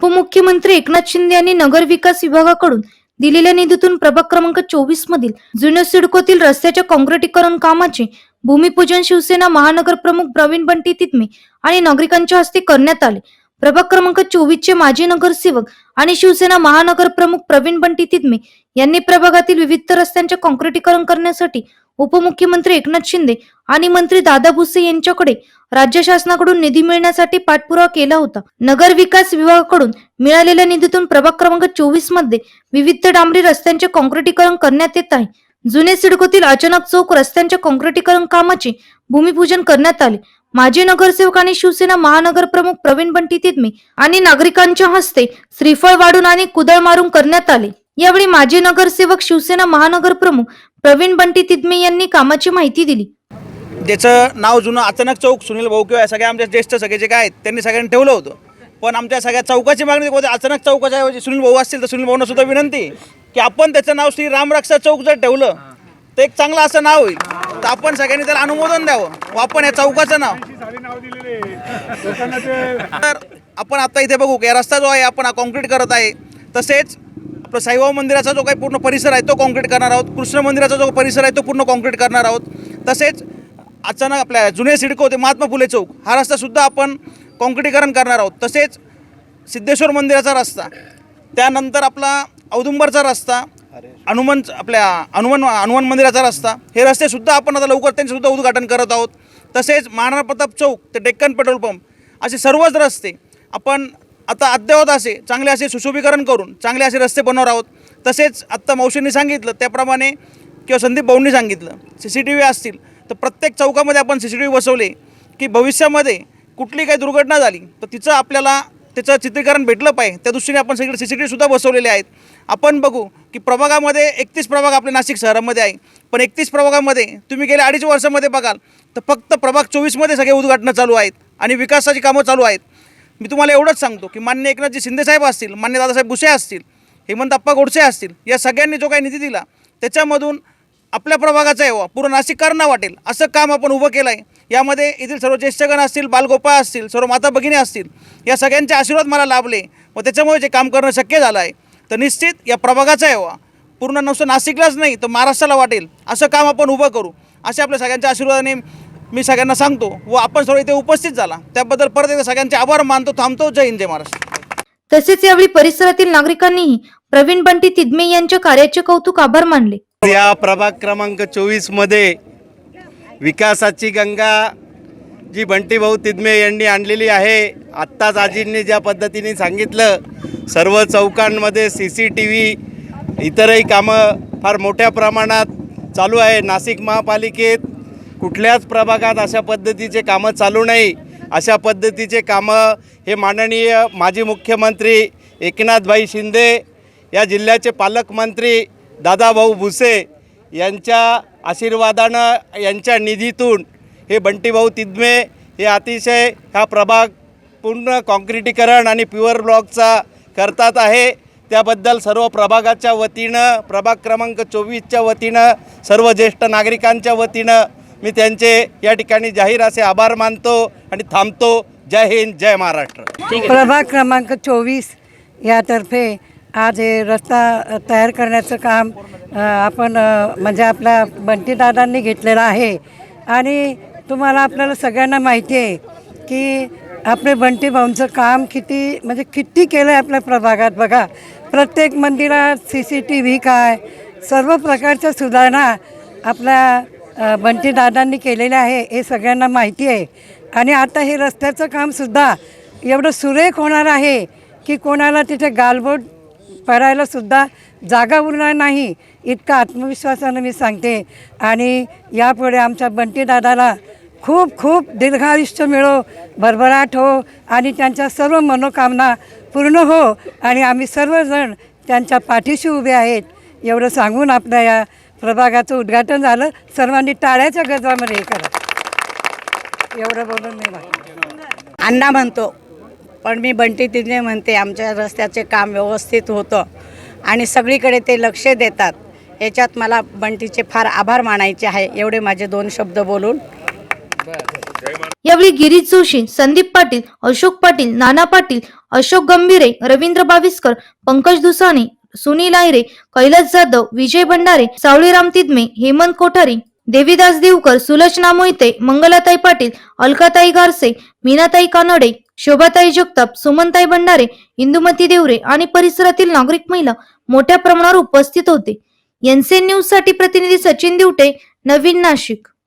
उपमुख्यमंत्री एकनाथ शिंदे यांनी नगर विकास विभागाकडून दिलेल्या निधीतून प्रभाग क्रमांक चोवीस मधील जुन्या सिडकोतील रस्त्याच्या काँक्रिटीकरण कामाचे भूमिपूजन शिवसेना महानगर प्रमुख प्रवीण बंटी तितमे आणि नागरिकांच्या हस्ते करण्यात आले. प्रभाग क्रमांक चोवीस चे माजी नगरसेवक आणि शिवसेना महानगर प्रमुख प्रवीण बंटी तितमे यांनी प्रभागातील विविध रस्त्यांचे काँक्रिटीकरण करण्यासाठी उपमुख्यमंत्री एकनाथ शिंदे आणि मंत्री दादा भुसे यांच्याकडे राज्य शासनाकडून निधी मिळण्यासाठी पाठपुरावा केला होता. नगर विकास विभागाकडून मिळालेल्या निधीतून प्रभाग क्रमांक चोवीसमध्ये विविध डांबरी रस्त्यांचे काँक्रिटीकरण करण्यात येत आहे. जुने सिडकोतील अचानक चौक रस्त्यांच्या काँक्रिटीकरण कामाचे भूमिपूजन करण्यात आले. माजी नगरसेवक आणि शिवसेना महानगर प्रमुख प्रवीण बंटी तितमे आणि नागरिकांच्या हस्ते श्रीफळ वाढून आणि कुदळ मारून करण्यात आले. यावेळी माजी नगरसेवक शिवसेना महानगर प्रमुख प्रवीण बंटी तिदमे यांनी कामाची माहिती दिली. ज्याचं नाव जुनं अचानक चौक सुनील भाऊ किंवा सगळ्या आमच्या ज्येष्ठ सगळे जे काय आहेत त्यांनी सगळ्यांनी ठेवलं होतं. पण आमच्या सगळ्या चौकाची मागणी अचानक चौकाच्या ऐवजी सुनील भाऊ असतील तर सुनील भाऊंना सुद्धा विनंती की आपण त्याचं नाव श्री रामरक्षा चौक जर ठेवलं तर एक चांगलं असं नाव होईल. तर आपण सगळ्यांनी त्याला अनुमोदन द्यावं. व आपण या चौकाचं नाव. तर आपण आता इथे बघू की रस्ता जो आहे आपण हा कॉन्क्रीट करत आहे तसेच आपलं साईबाबा मंदिराचा जो काही पूर्ण परिसर आहे तो कॉन्क्रीट करणार आहोत. कृष्ण मंदिराचा जो परिसर आहे तो पूर्ण कॉन्क्रीट करणार आहोत. तसेच अचानक आपल्या जुने सिडको ते महात्मा फुले चौक हा रस्तासुद्धा आपण कॉन्क्रिटीकरण करणार आहोत. तसेच सिद्धेश्वर मंदिराचा रस्ता त्यानंतर आपला औदुंबरचा रस्ता हनुमान आपल्या हनुमान हनुमान मंदिराचा रस्ता हे रस्तेसुद्धा आपण आता लवकर त्यांचेसुद्धा उद्घाटन करत आहोत. तसेच महाराणा प्रताप चौक ते डेक्कन पेट्रोल पंप असे सर्वच रस्ते आपण आता अद्ययावत असे चांगले असे सुशोभीकरण करून चांगले असे रस्ते बनवणार आहोत. तसेच आत्ता मावशींनी सांगितलं त्याप्रमाणे किंवा संदीप भाऊंनी सांगितलं सी सी टी व्ही असतील तर प्रत्येक चौकामध्ये आपण सी सी टी व्ही बसवले की भविष्यामध्ये कुठली काही दुर्घटना झाली तर तिचं आपल्याला त्याचं चित्रीकरण भेटलं पाहिजे. त्या दृष्टीने आपण सगळे सी सी टी व्हीसुद्धा बसवलेले आहेत. आपण बघू की प्रभागामध्ये एकतीस प्रभाग आपल्या नाशिक शहरामध्ये आहे. पण एकतीस प्रभागामध्ये तुम्ही गेल्या अडीच वर्षामध्ये बघाल तर फक्त प्रभाग चोवीसमध्ये सगळे उद्घाटनं चालू आहेत आणि विकासाची कामं चालू आहेत. मी तुम्हाला एवढंच सांगतो की मान्य एकनाथजी शिंदेसाहेब असतील मान्य दादासाहेब भुसे असतील हेमंत अप्पा गोडसे असतील या सगळ्यांनी जो काही निधी दिला त्याच्यामधून आपल्या प्रभागाचा यावा पूर्ण नाशिककारांना वाटेल असं काम आपण उभं केलं आहे यामध्ये येथील सर्व ज्येष्ठगण असतील बालगोपाळ असतील सर्व माता भगिनी असतील या सगळ्यांचे आशीर्वाद मला लाभले. व त्याच्यामुळे जे काम करणं शक्य झालं आहे तर निश्चित या प्रभागाचा यावा. पूर्ण नुसतं नाशिकलाच नाही तर महाराष्ट्राला वाटेल असं काम आपण उभं करू. असे आपल्या सगळ्यांच्या आशीर्वादाने मी सगळ्यांना सांगतो व आपण सर्व इथे उपस्थित झाला. त्याबद्दल परत एकदा सगळ्यांचे आभार मानतो थांबतो. जय हिंद जय महाराष्ट्र. तसेच यावेळी परिसरातील नागरिकांनीही प्रवीण बंटी तिदमे यांच्या कार्याचे कौतुक आभार मानले. या प्रभाग क्रमांक चोवीसमध्ये विकासाची गंगा जी बंटीभाऊ तिदमे यांनी आणलेली आहे आत्ताच आजींनी ज्या पद्धतीने सांगितलं सर्व चौकांमध्ये सी सी टी व्ही इतरही कामं फार मोठ्या प्रमाणात चालू आहे. नाशिक महापालिकेत कुठल्याच प्रभागात अशा पद्धतीचे कामं चालू नाही. अशा पद्धतीचे कामं हे माननीय माजी मुख्यमंत्री एकनाथभाई शिंदे या जिल्ह्याचे पालकमंत्री दादाभाऊ भुसे यांच्या आशीर्वादानं यांच्या निधीतून हे बंटीभाऊ तिदमे हे अतिशय हा प्रभाग पूर्ण कॉन्क्रिटीकरण आणि प्युअर ब्लॉकचा करतात आहे. त्याबद्दल सर्व प्रभागाच्या वतीनं प्रभाग क्रमांक चोवीसच्या वतीनं सर्व ज्येष्ठ नागरिकांच्या वतीनं मी त्यांचे या ठिकाणी जाहीर असे आभार मानतो आणि थांबतो. जय हिंद जय महाराष्ट्र. प्रभाग क्रमांक चोवीस यातर्फे आज हे रस्ता तयार करण्याचं काम आपण म्हणजे आपल्या बंटीदादांनी घेतलेलं आहे. आणि तुम्हाला आपल्याला सगळ्यांना माहिती आहे की आपले बंटी भाऊंचं काम किती म्हणजे किती केलं आहे आपल्या प्रभागात. बघा प्रत्येक मंदिरात सी सी टी व्ही काय सर्व प्रकारच्या सुधारणा आपल्या बंटी बंटीदादांनी केलेले आहे हे सगळ्यांना माहिती आहे. आणि आता हे रस्त्याचं कामसुद्धा एवढं सुरेख होणार आहे की कोणाला तिथे गालबोट पडायलासुद्धा जागा उरणार नाही इतका आत्मविश्वासानं मी सांगते. आणि यापुढे आमच्या बंटीदादाला खूप खूप दीर्घायुष्य मिळो भरभराट हो आणि त्यांच्या सर्व मनोकामना पूर्ण हो आणि आम्ही सर्वजण त्यांच्या पाठीशी उभे आहेत एवढं सांगून आपल्या या प्रभागाचं उद्घाटन झालं. सर्वांनी टाळ्याच्या गजरामध्ये हे करा. एवढं बोलून मी अण्णा म्हणतो पण मी बंटी तिने म्हणते आमच्या रस्त्याचे काम व्यवस्थित होतं आणि सगळीकडे ते लक्ष देतात. याच्यात मला बंटीचे फार आभार मानायचे आहे. एवढे माझे दोन शब्द बोलून. यावेळी गिरीश जोशी संदीप पाटील अशोक पाटील नाना पाटील अशोक गंभीरे रवींद्र बाविस्कर पंकज दुसाणे सुनील आयरे कैलास जाधव विजय भंडारे सावळीराम तिदमे हेमंत कोठारी देवीदास देवकर सुलचना मोहिते मंगलाताई पाटील अलकाताई गारसे मीनाताई कानडे शोभाताई जगताप सुमनताई भंडारे इंदुमती देवरे आणि परिसरातील नागरिक महिला मोठ्या प्रमाणावर उपस्थित होते. एनसीएन न्यूजसाठी प्रतिनिधी सचिन दिवटे नवीन नाशिक.